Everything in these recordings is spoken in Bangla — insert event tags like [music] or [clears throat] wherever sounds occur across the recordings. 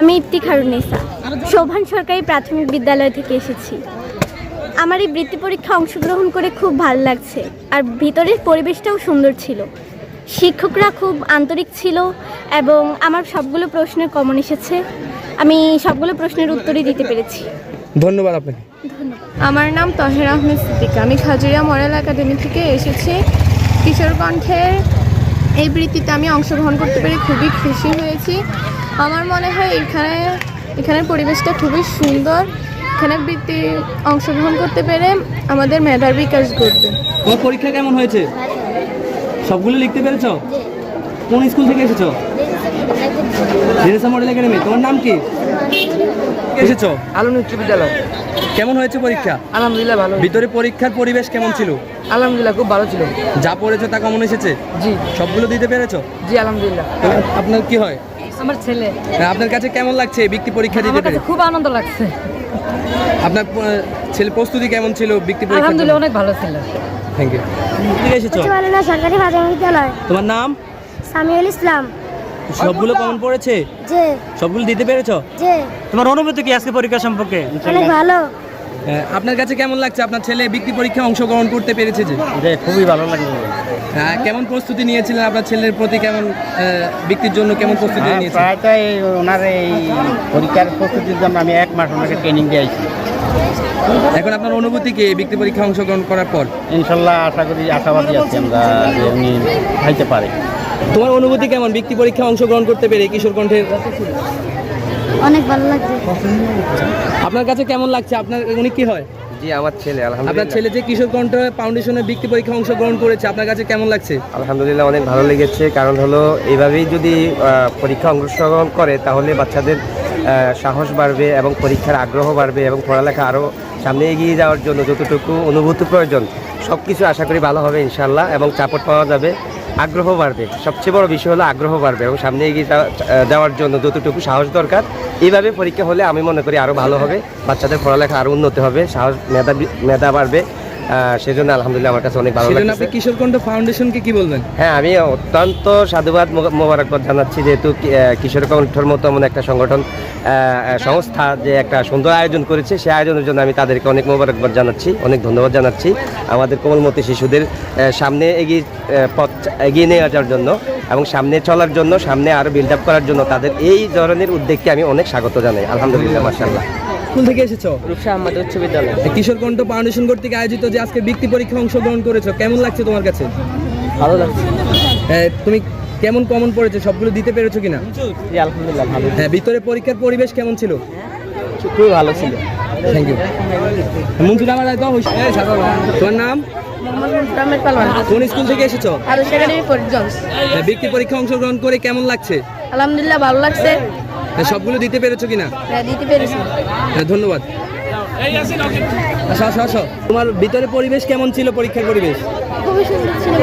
আমি ইফতিখারুন্নিসা শোভান সরকারি প্রাথমিক বিদ্যালয় থেকে এসেছি। আমার এই বৃত্তি পরীক্ষা অংশগ্রহণ করে খুব ভালো লাগছে আর ভিতরের পরিবেশটাও সুন্দর ছিল। শিক্ষকরা খুব আন্তরিক ছিল এবং আমার সবগুলো প্রশ্নের কমন এসেছে। আমি সবগুলো প্রশ্নের উত্তরই দিতে পেরেছি। ধন্যবাদ আপনাকে। আমার নাম তহের আহমেদ সিদ্দিকা। আমি খাজুরিয়া মডেল একাডেমি থেকে এসেছি। কিশোর কণ্ঠের এই বৃত্তিতে আমি অংশগ্রহণ করতে পেরে খুবই খুশি হয়েছি। আমার মনে হয় এখানে এখানের পরিবেশটা খুবই সুন্দর। এখানে বৃত্তি অংশগ্রহণ করতে পেরে আমাদের মেধার বিকাশ ঘটবে। তোমার পরীক্ষা কেমন হয়েছে? সবগুলো লিখতে পেরেছ? কোন স্কুল থেকে এসেছ? মডেল একাডেমি তোমার নাম কি? এসেছ? আলম উচ্চ বিদ্যালয়। কেমন হয়েছে পরীক্ষা? আলহামদুলিল্লাহ ভালো ভিতরে পরীক্ষার পরিবেশ কেমন ছিল? আলহামদুলিল্লাহ খুব ভালো ছিল। যা পড়েছো তা কেমন এসেছে? জি। সবগুলো দিতে পেরেছ? জি আলহামদুলিল্লাহ। আপনার কি হয়? আমার ছেলে। আপনার কাছে কেমন লাগছে এই বৃত্তি পরীক্ষা দিতে আমার পেরে? খুব আনন্দ লাগছে। আপনার ছেলে প্রস্তুতি কেমন ছিল বৃত্তি পরীক্ষা আলহামদুলিল্লাহ অনেক ভালো ছিল। থ্যাংক ইউ থেকে এসেছ? না সরকারি প্রাথমিক বিদ্যালয়। তোমার নাম? সামিউল ইসলাম। সবগুলো কেমন পড়েছে? যে সবগুলো দিতে পেরেছ? যে তোমার অনুভূতি কি আজকে পরীক্ষা সম্পর্কে? অনেক ভালো। হ্যাঁ, আপনার কাছে কেমন লাগছে? আপনার ছেলে বৃত্তি পরীক্ষায় অংশগ্রহণ করতে পেরেছে যে? খুবই ভালো লাগল। হ্যাঁ, কেমন প্রস্তুতি নিয়েছিলেন? আপনার ছেলের প্রতি কেমন বৃত্তির জন্য কেমন প্রস্তুতি হ্যাঁ, এই ওনার এই পরীক্ষার প্রস্তুতির জন্য আমি এক মাস ওনাকে ট্রেনিং দিয়েছি এখন আপনার অনুভূতি কি এই বৃত্তি পরীক্ষায় অংশগ্রহণ করার পর? ইনশাল্লাহ আশা করি আশাবাদী আছি আমরা উনি খাইতে পারে। তোমার অনুভূতি কেমন? বৃত্তি পরীক্ষায় অংশগ্রহণ করতে পেরে কিশোর কণ্ঠের? অনেক ভালো লাগছে। আপনার কাছে কেমন লাগছে? আপনার উনি কি হয়? জি আমার ছেলে আপনার ছেলে যে কিশোর কণ্ঠ ফাউন্ডেশনের বৃত্তি পরীক্ষায় অংশগ্রহণ করেছে আপনার কাছে কেমন লাগছে? আলহামদুলিল্লাহ অনেক ভালো লেগেছে। কারণ হলো এইভাবেই যদি আহ, পরীক্ষা অংশগ্রহণ করে তাহলে বাচ্চাদের আহ, সাহস বাড়বে এবং পরীক্ষার আগ্রহ বাড়বে এবং পড়ালেখা আরও সামনে এগিয়ে যাওয়ার জন্য যতটুকু অনুভূতি প্রয়োজন সব কিছু আশা করি ভালো হবে ইনশাল্লাহ এবং চাপট পাওয়া যাবে। আগ্রহ বাড়বে। সবচেয়ে বড় বিষয় হলো আগ্রহ বাড়বে এবং সামনে এগিয়ে যাওয়া- যাওয়ার জন্য যতটুকু সাহস দরকার, এইভাবে পরীক্ষা হলে আমি মনে করি আরও ভালো হবে। বাচ্চাদের পড়ালেখা আরও উন্নতি হবে, সাহস, মেধা মেধা বাড়বে। সেজন্য আলহামদুলিল্লাহ আমার কাছে অনেক ভালো লাগছে আপনি কিশোরকণ্ঠ ফাউন্ডেশনকে কি বলবেন? হ্যাঁ আমি অত্যন্ত সাধুবাদ মোবারকবাদ জানাচ্ছি যেহেতু কি- আহ, কিশোর কণ্ঠর মতো এমন একটা সংগঠন সংস্থা যে একটা সুন্দর আয়োজন করেছে সেই আয়োজনের জন্য আমি তাদেরকে অনেক মোবারকবাদ জানাচ্ছি অনেক ধন্যবাদ জানাচ্ছি আমাদের কোমলমতি শিশুদের সামনে এগিয়ে পথ এগিয়ে নিয়ে যাওয়ার জন্য এবং সামনে চলার জন্য সামনে আরও বিল্ড আপ করার জন্য তাদের এই ধরনের উদ্যোগকে আমি অনেক স্বাগত জানাই আলহামদুলিল্লাহ মাসাল্লাহ স্কুল থেকে এসেছ? রূপসা আহমদ উচ্চ বিদ্যালয়। কিশোর কণ্ঠ ফাউন্ডেশন কর্তৃক আয়োজিত যে আজকে বৃত্তি পরীক্ষা অংশগ্রহণ করেছ কেমন লাগছে তোমার কাছে? ভালো লাগছে। হ্যাঁ, তুমি কেমন কমন পড়েছো? সবগুলো দিতে পেরেছ কিনা? জি আলহামদুলিল্লাহ ভালো। হ্যাঁ ভিতরে পরীক্ষার পরিবেশ কেমন ছিল? খুবই ভালো ছিল। থ্যাংক ইউ মঞ্জুর আমার একদম তোমার নাম? কোন স্কুল থেকে এসেছ? হ্যাঁ, বৃত্তি পরীক্ষা অংশগ্রহণ করে কেমন লাগছে? আলহামদুলিল্লাহ ভালো লাগছে। সবগুলো দিতে পেরেছ কিনা? হ্যাঁ, দিতে পেরেছি। হ্যাঁ ধন্যবাদ। আসো আসো আসো। তোমার ভিতরে পরিবেশ কেমন ছিল পরীক্ষার পরিবেশ? খুবই সুন্দর ছিল।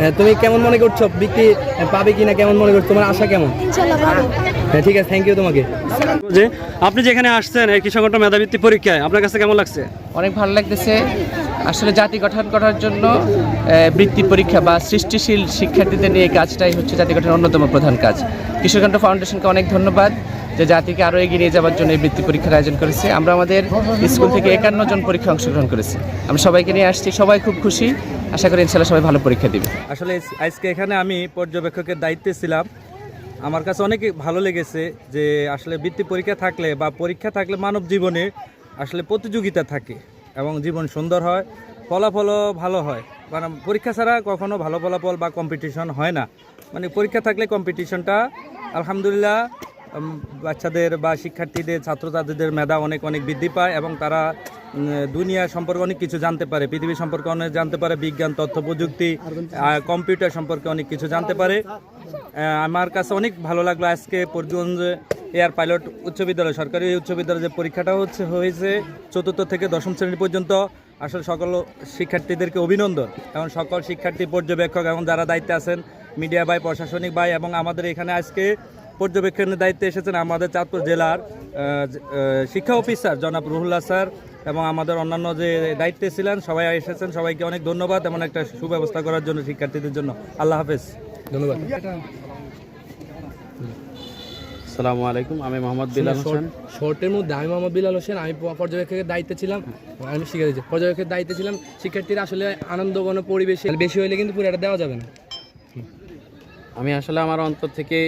হ্যাঁ, তুমি কেমন মনে করছ? বৃত্তি আহ, পাবে কিনা কেমন মনে করছ? তোমার আশা কেমন? হ্যাঁ ঠিক আছে থ্যাংক ইউ তোমাকে। যে আপনি যেখানে আসছেন এই কৃষক মেধাবৃত্তি পরীক্ষায় আপনার কাছে কেমন লাগছে? অনেক ভালো লাগতেছে। আসলে জাতি গঠন করার জন্য বৃত্তি পরীক্ষা বা সৃষ্টিশীল শিক্ষার্থীদের নিয়ে কাজটাই হচ্ছে জাতি গঠনের অন্যতম প্রধান কাজ। কিশোরকান্ত ফাউন্ডেশনকে অনেক ধন্যবাদ। যে জাতিকে আরও এগিয়ে নিয়ে যাওয়ার জন্য এই বৃত্তি পরীক্ষার আয়োজন করেছে। আমরা আমাদের স্কুল থেকে একান্ন জন পরীক্ষা অংশগ্রহণ করেছি। আমরা সবাইকে নিয়ে আসছি। সবাই খুব খুশি। আশা করি ইনশাল্লাহ সবাই ভালো পরীক্ষা দিবে। আসলে আজকে এখানে আমি পর্যবেক্ষকের দায়িত্বে ছিলাম। আমার কাছে অনেক ভালো লেগেছে যে আসলে বৃত্তি পরীক্ষা থাকলে বা পরীক্ষা থাকলে মানব জীবনে আসলে প্রতিযোগিতা থাকে এবং জীবন সুন্দর হয়, ফলাফলও ভালো হয়। কারণ পরীক্ষা ছাড়া কখনো ভালো ফলাফল বা কম্পিটিশন হয় না। মানে পরীক্ষা থাকলে কম্পিটিশনটা আলহামদুলিল্লাহ বাচ্চাদের বা শিক্ষার্থীদের, ছাত্রছাত্রীদের মেধা অনেক অনেক বৃদ্ধি পায় এবং তারা দুনিয়া সম্পর্কে অনেক কিছু জানতে পারে। পৃথিবী সম্পর্কে অনেক জানতে পারে, বিজ্ঞান, তথ্য, প্রযুক্তি কম্পিউটার সম্পর্কে অনেক কিছু জানতে পারে। আমার কাছে অনেক ভালো লাগল আজকে পর্যন্ত এয়ার পাইলট উচ্চ বিদ্যালয়, সরকারি উচ্চ বিদ্যালয় যে পরীক্ষাটা হচ্ছে, হয়েছে চতুর্থ থেকে দশম শ্রেণি পর্যন্ত। আসলে সকল শিক্ষার্থীদেরকে অভিনন্দন। এবং সকল শিক্ষার্থী, পর্যবেক্ষক এবং যারা দায়িত্বে আছেন, মিডিয়া ভাই, প্রশাসনিক ভাই এবং আমাদের এখানে আজকে পর্যবেক্ষণের দায়িত্বে এসেছেন আমাদের চাঁদপুর জেলার শিক্ষা অফিসার জনাব রুহুল্লাহ স্যার এবং আমাদের অন্যান্য যে দায়িত্বে ছিলেন সবাই এসেছেন। সবাইকে অনেক ধন্যবাদ এমন একটা সুব্যবস্থা করার জন্য শিক্ষার্থীদের জন্য। আল্লাহ হাফেজ। ধন্যবাদ। আসসালামু আলাইকুম আমি মোহাম্মদ বিলাল হোসেন। শর্টের মধ্যে আমি মোহাম্মদ বিলাল হোসেন আমি পর্যবেক্ষকের দায়িত্বে ছিলাম। আমি শিখে দিচ্ছি পর্যবেক্ষকের দায়িত্বে ছিলাম শিক্ষার্থীরা আসলে আনন্দঘন পরিবেশে বেশি হলে কিন্তু পুরোটা দেওয়া যাবে না। আমি আসলে আমার অন্তর থেকে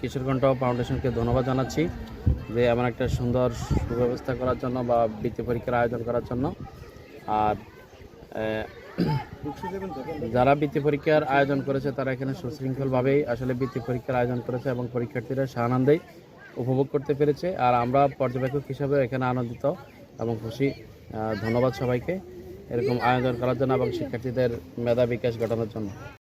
কিশোরকণ্ঠ ফাউন্ডেশনকে ধন্যবাদ জানাচ্ছি যে এমন একটা সুন্দর সুব্যবস্থা করার জন্য বা বৃত্তি পরীক্ষার আয়োজন করার জন্য। আর [clears throat] যারা বৃত্তি পরীক্ষার আয়োজন করেছে তারা এখানে সুশৃঙ্খলভাবেই আসলে বৃত্তি পরীক্ষার আয়োজন করেছে এবং পরীক্ষার্থীরা সানন্দেই উপভোগ করতে পেরেছে। আর আমরা পর্যবেক্ষক হিসাবে এখানে আনন্দিত এবং খুশি। ধন্যবাদ সবাইকে এরকম আয়োজন করার জন্য এবং শিক্ষার্থীদের মেধা বিকাশ ঘটানোর জন্য।